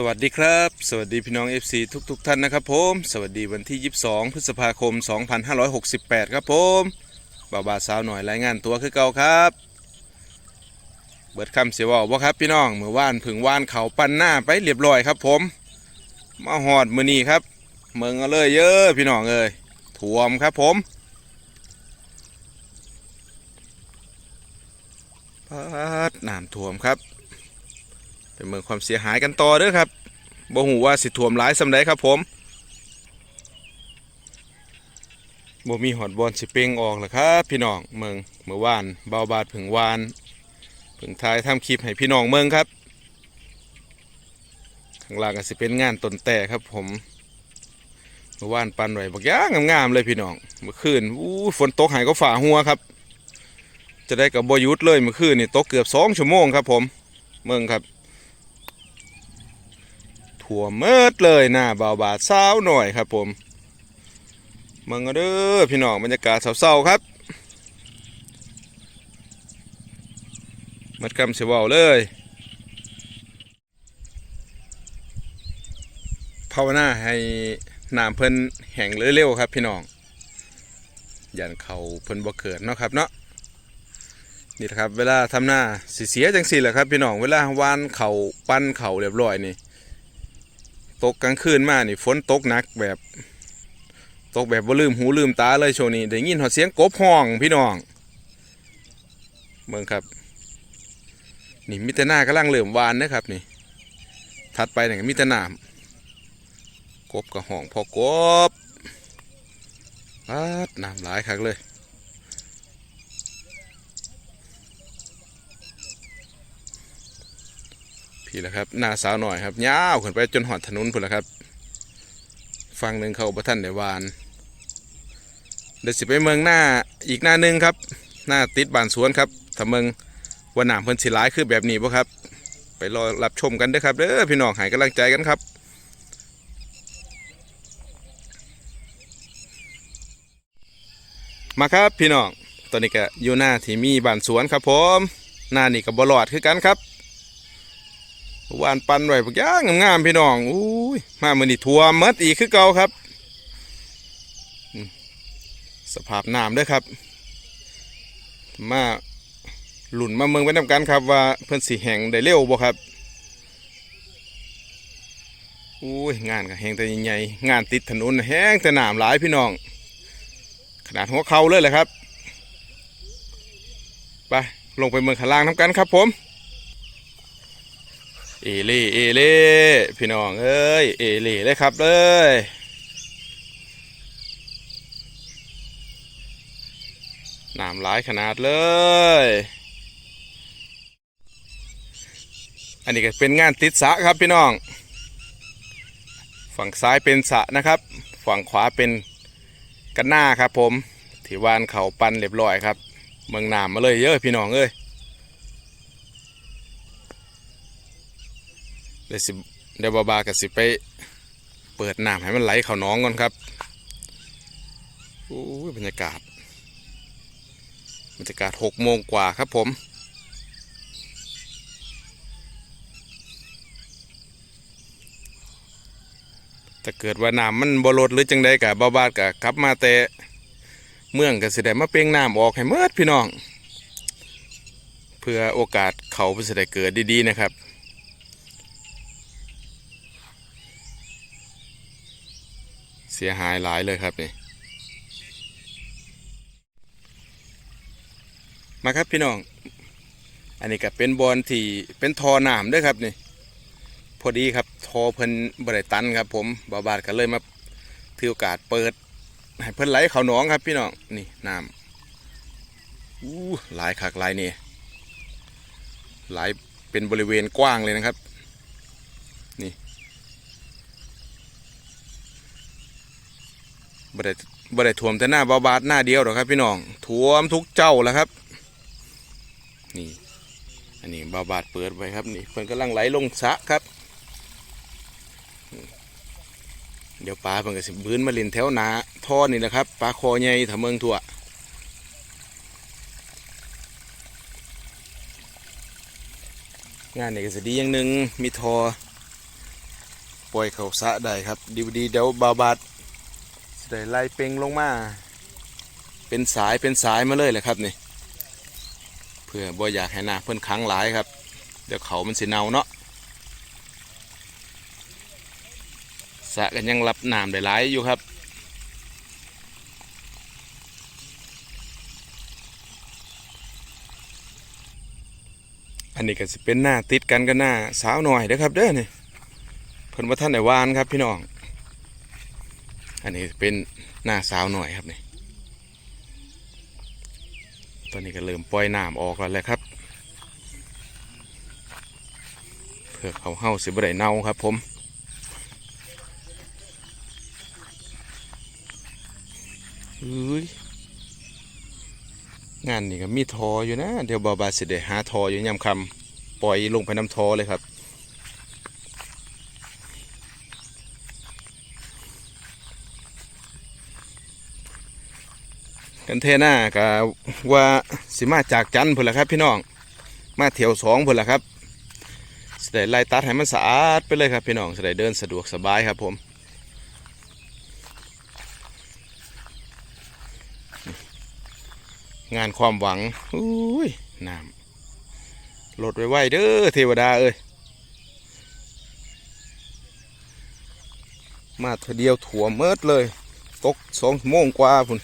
สวัสดีครับ สวัสดีพี่น้อง FC ทุกๆทท่านนะครับผม สวัสดีวันที่ 22 พฤษภาคม 2568 ครับผมบ่าวบาสาวหน่อยรายงานตัวคือเก่าครับ เบิดคำเสียว่าว่าครับพี่น้องเมื่อวานผึ่งวานเขาปั้นหน้าไปเรียบร้อยครับผม มาหอดมือนี้ครับ เมืองเอาเลยเยอะพี่น้องเอ้ยถ่วมครับผมพัดน้ำท่วมครับเป็นเมืองความเสียหายกันต่อเด้อครับ บ่หูว่าสิท่วมหลายสำใดครับผมบ่มีหอดบอลสิเป่งออกแล้วครับพี่น้องเมืองเมื่อวานเบาบาดผึ่งวานผึ่งท้ายทำคลิปให้พี่น้องเมืองครับข้างล่างก็สิเป็นงานต้นแต่ครับผมเมื่อวานปันไหวบักย่างงามๆเลยพี่น้องเมื่อคืนอู้ฝนตกหายก็ฝ่าหัวครับ จะได้กับบหยุดเลยเมื่อคืนนี่ตกเกือบสองชั่วโมงครับผมเมืองครับ ถั่วเมิดเลยหน้าเบาบาดเศร้าหน่อยครับผมมืองเอาเด้อพี่น้องบรรยากาศเศร้าๆครับมัดกำเสยวาเลยภาวนาให้น้ำเพิ่นแห้งเร็วๆครับพี่น้องยันเขาเพิ่นบ่เกิดเนาะครับเนาะนี่ครับเวลาทำหน้าเสียจังสี่แหละครับพี่น้องเวลาวานเขาปั้นเขาเรียบร้อยนี่ ตกกลางคืนมานี่ฝนตกหนักแบบตกแบบบ่าลืมหูลืมตาเลยโชวงนี้ได้ยินหอดเสียงกบห้องพี่น้องเบิ่งครับ นี่มิตรหน้ากำลังเริ่มวานนะครับนี่ ถัดไปนี่ก็มิตรน้ำกบกับห้องพอกบปัดน้ำหลายคักเลย พี่แหละครับหน้าสาวหน่อยครับยาวขึ้นไปจนหอดถนนพุ่นละครับฟังหนึ่งเขาประท่านในวานเดี๋ยวสิไปเมืองหน้าอีกหน้าหนึ่งครับ หน้าติดบานสวนครับถ้าเมืองว่าหนามเพิ่นสิร้ายคือแบบนี้บ่ครับ ไปรอรับชมกันเด้อครับเด้อพี่น้องหายกำลังใจกันครับมาครับพี่น้อง ตอนนี้ก็อยู่หน้าที่มีบานสวนครับผม หน้านี่กับบลอดคือกันครับ วานปันไว้พวกย่างงามๆพี่น้องอุ้ยมาเมื่อนี่ทัวมเมดอีกคือเก่าครับ สภาพน้ำด้วยครับ มาหลุนมาเมืองไปนำกันครับ ว่าเพื่อนสีแห่งได้เร็วบ่ครับอุ้ยงานกับแหงแต่ใหญ่งานติดถนนแห้งแต่น้ำหลายพี่น้อง ขนาดหัวเข่าเลยแหละครับไปลงไปเมืองข้างล่างทำกันครับผม เอเล่เอเล่พี่น้องเอ้ยเอเล่เลยครับเลยน้ำหลายขนาดเลย อันนี้ก็เป็นงานติดสะครับพี่น้อง ฝั่งซ้ายเป็นสะนะครับ ฝั่งขวาเป็นกันหน้าครับผมที่วานเขาปันเรียบร้อยครับ เมืองน้ำมาเลยเยอะพี่น้องเอ้ย เดี๋ยวสิเดี๋ยวบาบากับสิไปเปิดน้ำให้มันไหลเข้าน้องก่อนครับโอ้ยบรรยากาศบรรยากาศหกโมงกว่าครับผมถ้าเกิดว่าน้ำมันบลดหรือจังใดกับบาบากับกลับมาแต่เมืองกับสิได้มาเป่งน้ำออกให้เมิดพี่น้อง เพื่อโอกาสเขาเพื่อสิได้เกิดดีๆนะครับ เสียหายหลายเลยครับนี่มาครับพี่น้อง อันนี้ก็เป็นบอลที่เป็นทอหนามด้วยครับนี่ พอดีครับทอเพิ่นบริตันครับ ผมบาบาดก็เลยมาถือโอกาสเปิดให้เพิ่นไหลเขาหนองครับ พี่น้องนี่น้ำอู้หลายคักหลายนี่หลายเป็นบริเวณกว้างเลยนะครับ บ่ได้บ่ได้ท่วมแต่หน้าบาบาดหน้าเดียวหรอกครับ พี่น้องท่วมทุกเจ้าแล้วครับ นี่ อันนี้บาบาดเปิดไว้ครับนี่เพิ่นกำลังไหลลงสะครับ เดี๋ยวปลาเพิ่นก็สิบื้นมาเล่นแถวหนาท่อนี่แหละครับปลาคอใหญ่ถ้าเมืองทั่วงานนี่ก็สิดีอย่างหนึ่งมีทอปล่อยเขาสะได้ครับดีดีเดี๋ยวบาบาด ได้ไล่เป่งลงมา เป็นสายเป็นสายมาเลยแหละครับนี่ เพื่อบ่อยากให้น้ำเพิ่นค้างหลายครับ เดี๋ยวเขามันสิเน่าเนาะสะกันยังรับน้ำได้หลายอยู่ครับอันนี้ก็สิเป็นหน้าติดกันกับหน้าสาวหน่อยเด้อครับเด้อนี่เพิ่นว่าท่านได้วานครับพี่น้อง อันนี้เป็นหน้าสาวหน่อยครับนี่ตอนนี้ก็เริ่มปล่อยน้ำออกแล้วแหละครับเพื่อเขาเห่าสิบได้เน่าครับผมเอ้ยงานนี่ก็มีทออยู่นะ เดี๋ยวบาบาสิได้หาทออยู่ยามคำปล่อยลงไปน้ำทอเลยครับ กันเทน่าก็ว่าสิมาจากจันพุ่นละครับ พี่น้อง มาเที่ยวสองพุ่นละครับสิได้ไล่ตัดให้มันสะอาดไปเลยครับพี่น้องสิได้เดินสะดวกสบายครับผมงานความหวังอุ้ยน้ำลดไว้ๆเด้อเทวดาเอ้ย มาเธอเดียวถั่วเมิดเลย ตกสองโมงกว่าพุ่น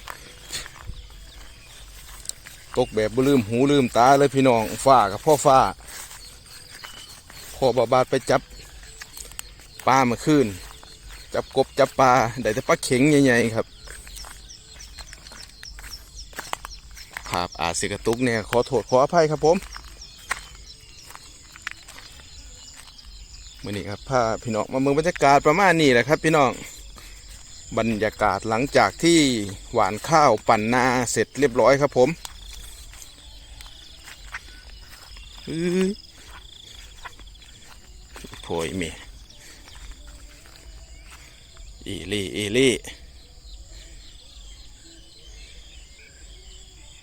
ตกแบบบ่ลืมหูลืมตาเลยพี่น้องฝ้ากับพ่อฝ้าพ่อบาบาดไปจับปลามาขึ้น จับกบจับปลาได้แต่ปลาเข็งใหญ่ๆครับภาพอาจสิกระตุกเนี่ยขอโทษขออภัยครับผมมื่อนี้ครับพาพี่น้องมาเมืองบรรยากาศประมาณนี้แหละครับ พี่น้องบรรยากาศหลังจากที่หวานข้าวปั่นนาเสร็จเรียบร้อยครับผม อื้อ โผยเมียอีลี่อีลี่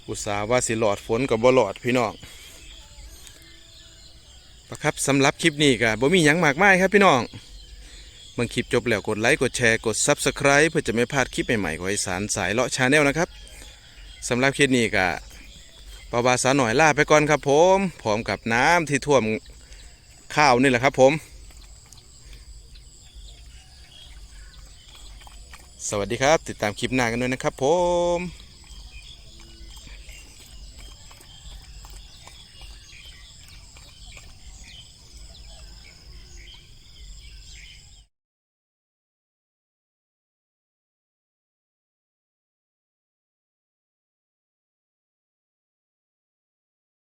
อุตส่าห์ว่าสิหลอดฝนกับบ่หลอดพี่น้องประครับสำหรับคลิปนี้ก็บ่มีหยังมากมายครับพี่น้องเมื่อคลิปจบแล้วกดไลค์กดแชร์กด Subscribe เพื่อจะไม่พลาดคลิปใหม่ๆของไอสารสายเลาะชาแนลนะครับสำหรับคลิปนี้ก็ ปาวาสาหน่อยล่าไปก่อนครับผมพร้อมกับน้ำที่ท่วมข้าวนี่แหละครับผม สวัสดีครับ ติดตามคลิปหน้ากันด้วยนะครับผม